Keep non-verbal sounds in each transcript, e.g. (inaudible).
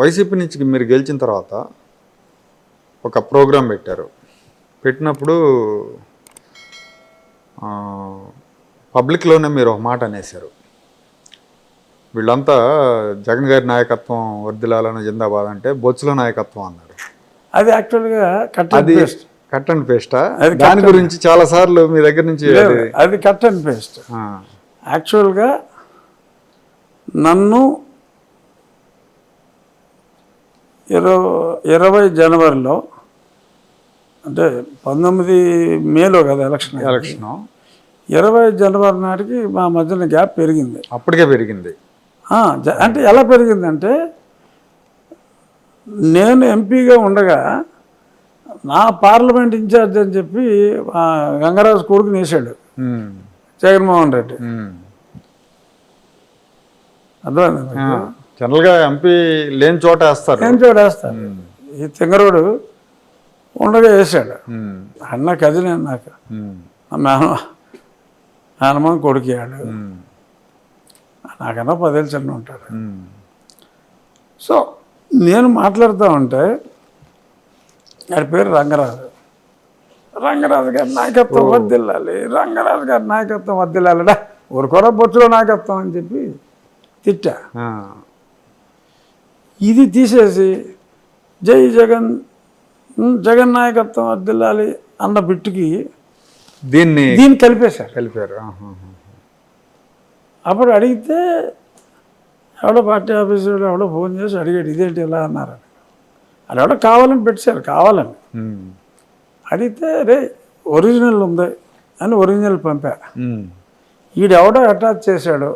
YCP నుంచి మీరు గెలిచిన తర్వాత ఒక ప్రోగ్రాం పెట్టారు. పెట్టినప్పుడు పబ్లిక్లోనే మీరు ఒక మాట అనేశారు. వీళ్ళంతా జగన్ గారి నాయకత్వం వర్దిలాలని జిందాబాద్ అంటే బొచ్చుల నాయకత్వం అన్నారు. అది యాక్చువల్గా కట్ అండ్ అది పేస్ట్. కట్ అండ్ పేస్టా? దాని గురించి చాలా సార్లు మీ దగ్గర నుంచి అది కట్ అండ్ పేస్ట్. యాక్చువల్గా నన్ను ఇరవై ఇరవై జనవరిలో అంటే పంతొమ్మిది మేలో కదా ఎలక్షన్? ఎలక్షన్. ఇరవై జనవరి నాటికి మా మధ్యన గ్యాప్ పెరిగింది. అప్పటికే పెరిగింది. అంటే ఎలా పెరిగిందంటే నేను ఎంపీగా ఉండగా నా పార్లమెంట్ ఇన్ఛార్జ్ అని చెప్పి గంగరాజు కొడుకుని వేసాడు. జగన్మోహన్ రెడ్డి. అర్థమైంది జనరల్గా ఎంపీ లేని చోట వేస్తారు. ఏం చూడేస్తాను ఈ తింగరోడు ఉండగా వేసాడు. అన్న కదిలే నాకు మేన మేనమామ కొడుకుయాడు. నాకన్నా పదేళ్ళు చిన్న ఉంటాడు. సో నేను మాట్లాడుతూ ఉంటే ఆడి పేరు రంగరాజు. రంగరాజు గారి నాయకత్వం వద్దిల్లాలి. రంగరాజు గారి నాయకత్వం వద్దిల్లాలిడా ఊరుకోరా బొచ్చులో నాయకత్వం అని చెప్పి తిట్టా. ఇది తీసేసి జై జగన్ జగన్ నాయకత్వం వద్దిల్లాలి అన్న బిట్టుకి దీన్ని దీన్ని కలిపేశారు. కలిపారు. అప్పుడు అడిగితే ఎవడో పార్టీ ఆఫీసర్ ఎవడో ఫోన్ చేసి అడిగాడు ఇదేంటి ఇలా అన్నారు? అది ఎవడో కావాలని పెట్టారు కావాలని. అడిగితే రే ఒరిజినల్ ఉంది అని ఒరిజినల్ పంపా. ఉమ్, ఈడు ఎవడో అటాచ్ చేశాడు.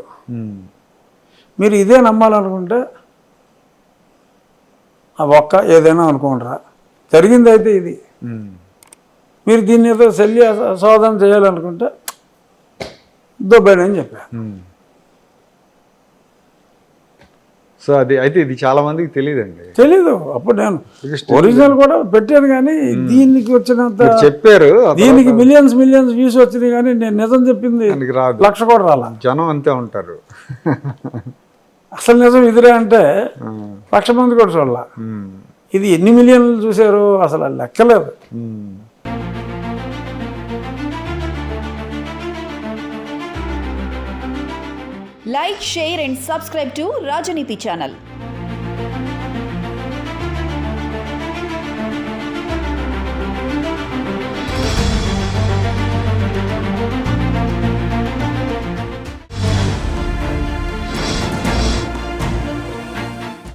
మీరు ఇదే నమ్మాలనుకుంటే ఆ ఒక్క ఏదైనా అనుకోండిరా. జరిగింది అయితే ఇది. మీరు దీన్ని ఏదో శల్య శోధన చేయాలనుకుంటే చెప్పా. ఉమ్. సో అది అయితే ఇది చాలా మందికి తెలియదండి తెలీదు. అప్పుడు నేను ఒరిజినల్ కూడా పెట్టాను కానీ దీనికి వచ్చినంత చెప్పారు దీనికి మిలియన్స్ మిలియన్స్ వ్యూస్ వచ్చినాయి కానీ నేను నిజం చెప్పింది లక్ష కూడా రాలా. జనం అంతే ఉంటారు. (laughs) అసలు నిజం ఇదిరే అంటే లక్ష మంది కూడా చూడాల. ఇది ఎన్ని మిలియన్లు చూశారు? అసలు లెక్కలేదు. Like share and subscribe to Rajaneeti channel.